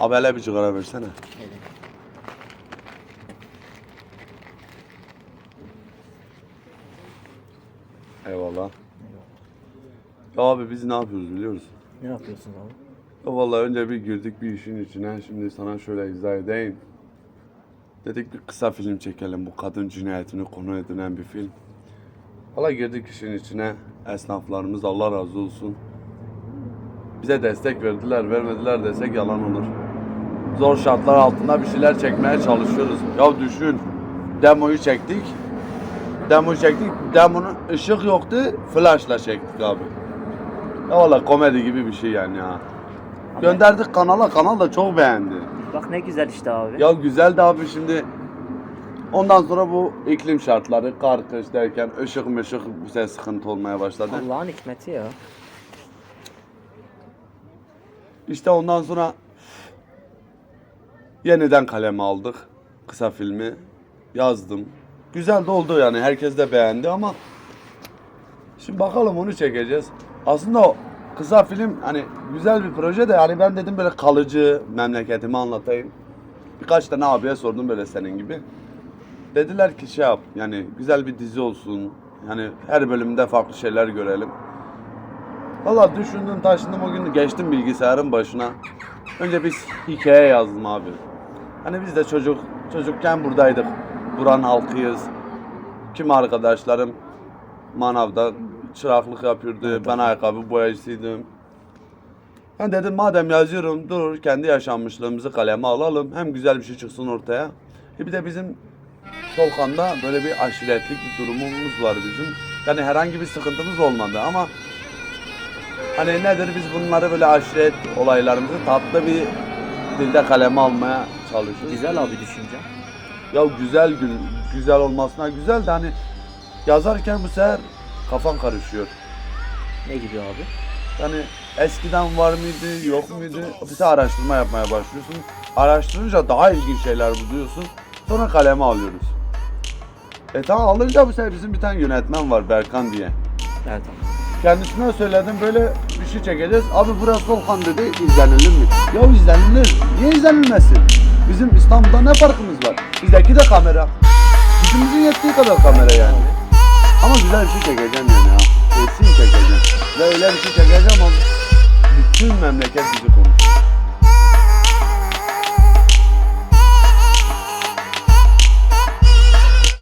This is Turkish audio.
Abi hele bir sigara versene. Eyvallah. Ya abi biz ne yapıyoruz biliyor musun? Ne yapıyorsun abi? Ya vallahi önce bir girdik bir işin içine. Şimdi sana şöyle izah edeyim. Dedik bir kısa film çekelim. Bu kadın cinayetini konu edinen bir film. Valla girdik işin içine. Esnaflarımız Allah razı olsun. Bize destek verdiler. Vermediler desek yalan olur. Zor şartlar altında bir şeyler çekmeye çalışıyoruz. Ya düşün. Demoyu çektik. Demoyu çektik. Demonun ışık yoktu. Flashla çektik abi. Ya valla komedi gibi bir şey yani ya. Gönderdik kanala, kanal da çok beğendi. Bak ne güzel işte abi. Ya güzel de abi şimdi ondan sonra bu iklim şartları, kar kış derken ışık mışık bize sıkıntı olmaya başladı. Allah'ın hikmeti ya. İşte ondan sonra yeniden kaleme aldık kısa filmi. Yazdım. Güzel de oldu yani herkes de beğendi ama şimdi bakalım onu çekeceğiz. Aslında o kısa film hani güzel bir proje de yani ben dedim böyle kalıcı memleketimi anlatayım. Birkaç tane abiye sordum böyle senin gibi. Dediler ki şey yap yani güzel bir dizi olsun. Yani her bölümde farklı şeyler görelim. Valla düşündüm taşındım o gün geçtim bilgisayarın başına. Önce bir hikaye yazdım abi. Hani biz de çocuk çocukken buradaydık. Buranın halkıyız. Kim arkadaşlarım manavda çıraklık yapıyordu. Ben ayakkabı boyacısıydım. Ben dedim madem yazıyorum dur kendi yaşanmışlığımızı kaleme alalım. Hem güzel bir şey çıksın ortaya. E bir de bizim Solkan'da böyle bir aşiretlik bir durumumuz var bizim. Yani herhangi bir sıkıntımız olmadı ama Hani nedir biz bunları böyle aşiret olaylarımızı tatlı bir dilde kaleme almaya çalışıyoruz. Güzel abi düşünce. Ya güzel gül, güzel olmasına güzel de hani yazarken bu sefer kafan karışıyor. Ne gibi abi? Yani eskiden var mıydı, yok muydu? Bir de araştırma yapmaya başlıyorsun. Araştırınca daha ilginç şeyler buluyorsun. Sonra kaleme alıyoruz. E tamam alınca bu sefer bizim bir tane yönetmen var Berkan diye. Evet abi. Kendisine söyledim böyle bir şey çekeceğiz. Abi burası Volkan dedi izlenilir mi? Ya izlenilir. Niye izlenilmesin? Bizim İstanbul'da ne farkımız var? Bizdeki de kamera. Gücümüzün yettiği kadar kamera yani. Ama güzel bir şey çekeceğim yani ya. Kesin çekeceğim. Ve öyle bir şey çekeceğim ama bütün memleket bizi konuşuyor.